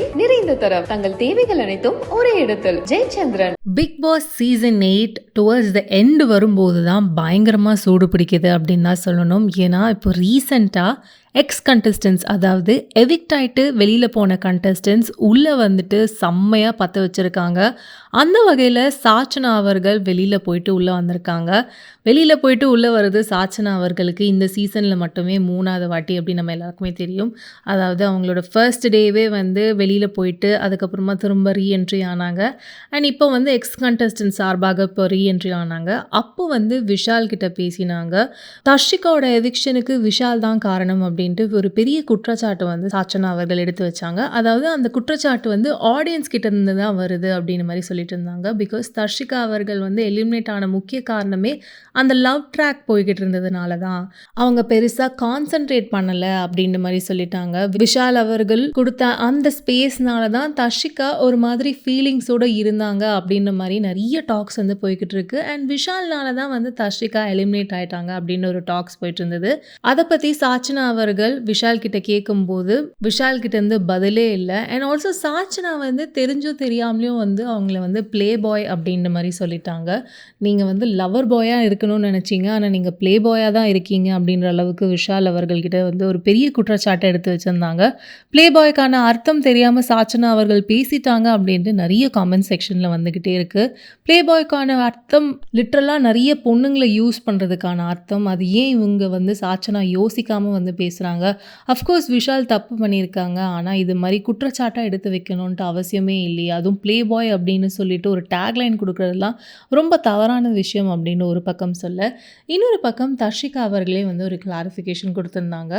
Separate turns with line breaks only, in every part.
நிறைந்த தரம். தங்கள் தேவைகள் அனைத்தும் ஒரே இடத்தில். Jayachandran.
Bigg Boss season eight towards the end வரும்போது தான் பயங்கரமாக சூடு பிடிக்குது அப்படின்னு தான் சொல்லணும். ஏன்னா இப்போ ரீசண்டாக எக்ஸ் கண்டஸ்டன்ஸ் அதாவது எவிக்ட் ஆகிட்டு வெளியில் போன கண்டஸ்டன்ஸ் உள்ளே வந்துட்டு செம்மையாக பற்ற வச்சுருக்காங்க. அந்த வகையில் சாச்சனா அவர்கள் வெளியில் போயிட்டு உள்ளே வந்திருக்காங்க. வெளியில் போயிட்டு உள்ளே வர்றது சாச்சனா அவர்களுக்கு இந்த சீசனில் மட்டுமே மூணாவது வாட்டி அப்படின்னு நம்ம எல்லாருக்குமே தெரியும். அதாவது அவங்களோட ஃபர்ஸ்ட் டேவே வந்து வெளியில் போயிட்டு அதுக்கப்புறமா திரும்ப ரீஎன்ட்ரி ஆனாங்க. அண்ட் இப்போ வந்து எக்ஸ் கண்டஸ்டன்ஸ் சார்பாக இப்போ ரீஎன்ட்ரி ஆனாங்க அப்போ வந்து விஷால் கிட்ட பேசினாங்க. தர்ஷிகாவோட எவிக்ஷனுக்கு விஷால் தான் காரணம் அப்படின்ட்டு ஒரு பெரிய குற்றச்சாட்டு வந்து சாச்சனா அவர்கள் எடுத்து வச்சாங்க. அதாவது அந்த குற்றச்சாட்டு வந்து ஆடியன்ஸ் கிட்ட இருந்து தான் வருது அப்படின்னு மாதிரி சொல்லிட்டு இருந்தாங்க. பிகாஸ் தர்ஷிகா அவர்கள் வந்து எலிமினேட் ஆன முக்கிய காரணமே அந்த லவ் ட்ராக் போய்கிட்டு இருந்ததுனால தான். அவங்க பெருசாக கான்சென்ட்ரேட் பண்ணலை அப்படின்ற மாதிரி சொல்லிட்டாங்க. விஷால் அவர்கள் கொடுத்த அந்த ஸ்பேஸ்னால தான் தர்ஷிகா ஒரு மாதிரி ஃபீலிங்ஸோடு இருந்தாங்க அப்படின்ற மாதிரி நிறைய டாக்ஸ் வந்து போய்கிட்டு போயிட்டுருக்கு அண்ட் விஷால்னால தான் வந்து தர்ஷிகா எலிமினேட் ஆயிட்டாங்க அப்படின்னு ஒரு டாக்ஸ் போயிட்டு இருந்தது. அதை பற்றி சாச்சனா அவர்கள் விஷால் கிட்ட கேட்கும்போது விஷால் கிட்ட இருந்து பதிலே இல்லை. அண்ட் ஆல்சோ சாச்சனா வந்து தெரிஞ்சும் தெரியாமலையும் வந்து அவங்கள வந்து ப்ளே பாய் அப்படின்ற மாதிரி சொல்லிட்டாங்க. நீங்கள் வந்து லவர் பாயாக இருக்கணும்னு நினச்சிங்க. ஆனால் நீங்கள் பிளே பாயாக தான் இருக்கீங்க அப்படின்ற அளவுக்கு விஷால் அவர்கள்கிட்ட வந்து ஒரு பெரிய குற்றச்சாட்டை எடுத்து வச்சுருந்தாங்க. பிளே பாய்க்கான அர்த்தம் தெரியாமல் சாச்சனா அவர்கள் பேசிட்டாங்க அப்படின்ட்டு நிறைய காமெண்ட் செக்ஷனில் வந்துக்கிட்டே இருக்குது பிளே பாய்க்கான அர்த்தம் லிட்ரலாக நிறைய பொண்ணுங்களை யூஸ் பண்ணுறதுக்கான அர்த்தம். அது ஏன் இவங்க வந்து சாச்சனா யோசிக்காமல் வந்து பேசுகிறாங்க அஃப்கோர்ஸ் விஷால் தப்பு பண்ணியிருக்காங்க. ஆனால் இது மாதிரி குற்றச்சாட்டாக எடுத்து வைக்கணுன்ட்டு அவசியமே இல்லையே. அதுவும் ப்ளே பாய் அப்படின்னு சொல்லிட்டு ஒரு டேக்லைன் கொடுக்குறதுலாம் ரொம்ப தவறான விஷயம் அப்படின்னு ஒரு பக்கம் சொல்ல. இன்னொரு பக்கம் தர்ஷிகா அவர்களே வந்து ஒரு கிளாரிஃபிகேஷன் கொடுத்துருந்தாங்க.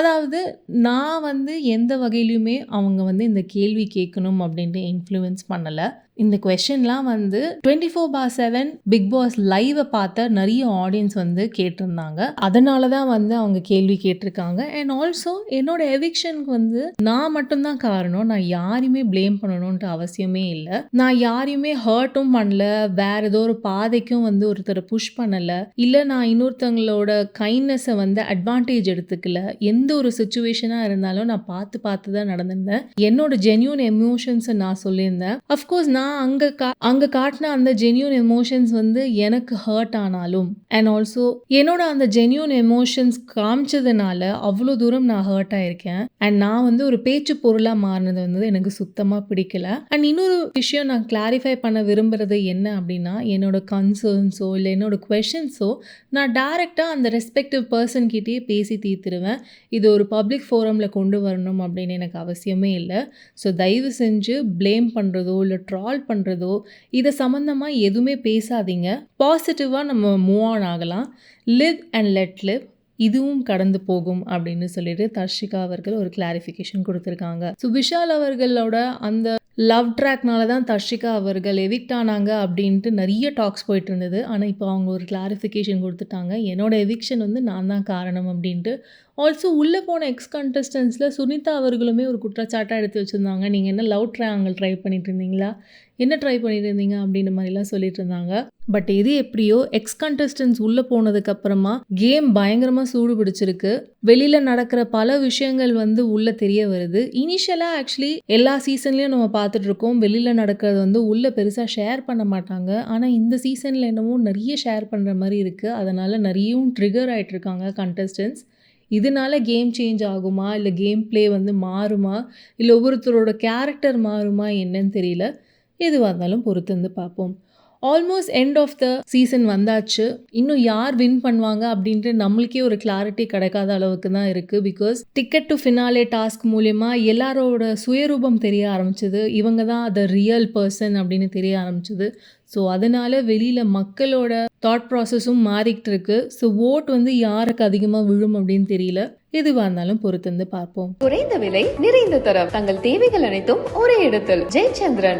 அதாவது நான் வந்து எந்த வகையிலையுமே அவங்க வந்து இந்த கேள்வி கேட்கணும் அப்படின்ட்டு இன்ஃப்ளூயன்ஸ் பண்ணலை. இந்த கொஷின்லாம் வந்து twenty four by seven Bigg Boss லைவை பார்த்த நிறைய ஆடியன்ஸ் வந்து கேட்டிருந்தாங்க. அதனால தான் வந்து அவங்க கேள்வி கேட்டிருக்காங்க. அண்ட் ஆல்சோ என்னோட எவிக்ஷனுக்கு வந்து நான் மட்டும்தான் காரணம். நான் யாரையுமே ப்ளேம் பண்ணணுன்ட்டு அவசியமே இல்லை. நான் யாரையுமே ஹர்ட்டும் பண்ணல. வேற ஏதோ ஒரு பாதைக்கும் வந்து ஒருத்தரை புஷ் பண்ணலை. இல்லை நான் இன்னொருத்தவங்களோட கைண்ட்னஸை வந்து அட்வான்டேஜ் எடுத்துக்கல. எந்த ஒரு சுச்சுவேஷனாக இருந்தாலும் நான் பார்த்து பார்த்து தான் நடந்திருந்தேன். என்னோட ஜென்யூன் எமோஷன்ஸை நான் சொல்லியிருந்தேன். அஃப்கோர்ஸ் நான் நான் அங்கே கா அங்கே காட்டின அந்த ஜென்யூன் எமோஷன்ஸ் வந்து எனக்கு ஹர்ட் ஆனாலும் அண்ட் ஆல்சோ என்னோட அந்த ஜென்யூன் எமோஷன்ஸ் காமிச்சதுனால அவ்வளோ தூரம் நான் ஹர்ட் ஆயிருக்கேன். அண்ட் நான் வந்து ஒரு பேச்சு பொருளாக மாறினது வந்து எனக்கு சுத்தமாக பிடிக்கல. அண்ட் இன்னொரு விஷயம் நான் கிளாரிஃபை பண்ண விரும்புறது என்ன அப்படின்னா என்னோட கன்சர்ன்ஸோ இல்லை என்னோட கொஷின்ஸோ நான் டேரெக்டாக அந்த ரெஸ்பெக்டிவ் பர்சன்கிட்டேயே பேசி தீர்த்துருவேன். இது ஒரு பப்ளிக் ஃபோரமில் கொண்டு வரணும் அப்படின்னு எனக்கு அவசியமே இல்லை. ஸோ தயவு செஞ்சு ப்ளேம் பண்ணுறதோ இல்லை ட்ரா கால் பண்ணுறதோ இதை சம்மந்தமாக எதுவுமே பேசாதீங்க. பாசிட்டிவாக நம்ம மூவ் ஆன் ஆகலாம். லிவ் அண்ட் லெட் லிவ் இதுவும் கடந்து போகும் அப்படின்னு சொல்லிட்டு தர்ஷிகா அவர்கள் ஒரு கிளாரிஃபிகேஷன் கொடுத்துருக்காங்க. ஸோ விஷால் அவர்களோட அந்த லவ் ட்ராக்னால தான் தர்ஷிகா அவர்கள் எவிக்ட் ஆனாங்க அப்படின்ட்டு நிறைய டாக்ஸ் போயிட்டு இருந்தது. ஆனால் இப்போ அவங்க ஒரு கிளாரிஃபிகேஷன் கொடுத்துட்டாங்க. என்னோட எவிக்ஷன் வந்து நான் தான் காரணம் அப்படின்ட்டு ஆல்சோ உள்ளே போன எக்ஸ் கண்டஸ்டன்ஸில் சுனிதா அவர்களுமே ஒரு குற்றச்சாட்டாக எடுத்து வச்சுருந்தாங்க. நீங்கள் என்ன லவ் ட்ரையாங்கல் ட்ரை பண்ணிட்டு இருந்தீங்களா என்ன ட்ரை பண்ணிட்டு இருந்தீங்க அப்படின்ற மாதிரிலாம் சொல்லிட்டு இருந்தாங்க. பட் எது எப்படியோ எக்ஸ் கண்டஸ்டன்ஸ் உள்ளே போனதுக்கப்புறமா கேம் பயங்கரமாக சூடு பிடிச்சிருக்கு. வெளியில் நடக்கிற பல விஷயங்கள் வந்து உள்ளே தெரிய வருது. இனிஷியலாக ஆக்சுவலி எல்லா சீசன்லேயும் நம்ம பார்த்துட்டு இருக்கோம் வெளியில் நடக்கிறது வந்து உள்ளே பெருசாக ஷேர் பண்ண மாட்டாங்க. ஆனால் இந்த சீசனில் என்னமோ நிறைய ஷேர் பண்ணுற மாதிரி இருக்குது அதனால் நிறையவும் ட்ரிகர் ஆகிட்டு இருக்காங்க கண்டஸ்டன்ஸ் இதனால கேம் சேஞ்ச் ஆகுமா? இல்லை கேம் ப்ளே வந்து மாறுமா? இல்லை ஒவ்வொருத்தரோட கேரக்டர் மாறுமா என்னன்னு தெரியல. எதுவாக இருந்தாலும் பொறுத்து வந்து பார்ப்போம். Almost end of the season வந்தாச்சு. இன்னும் யார் வின் பண்ணுவாங்க அப்படின்ட்டு நம்மளுக்கே ஒரு கிளாரிட்டி கிடைக்காத அளவுக்கு தான் இருக்குது because ticket to finale task மூலயமா எல்லாரோட சுயரூபம் தெரிய ஆரம்பிச்சது. இவங்க தான் த ரியல் பர்சன் அப்படின்னு தெரிய ஆரம்பிச்சது. ஸோ அதனால வெளியில் மக்களோட தாட் ப்ராசஸும் மாறிக்கிட்டு இருக்கு. ஸோ ஓட் வந்து யாருக்கு அதிகமாக விழும் அப்படின்னு தெரியல. எதுவாக இருந்தாலும் பொறுத்து வந்து பார்ப்போம்.
குறைந்த விலை நிறைந்த தரம். தங்கள் தேவைகள் அனைத்தும் ஒரே இடத்தில். ஜெயச்சந்திரன்.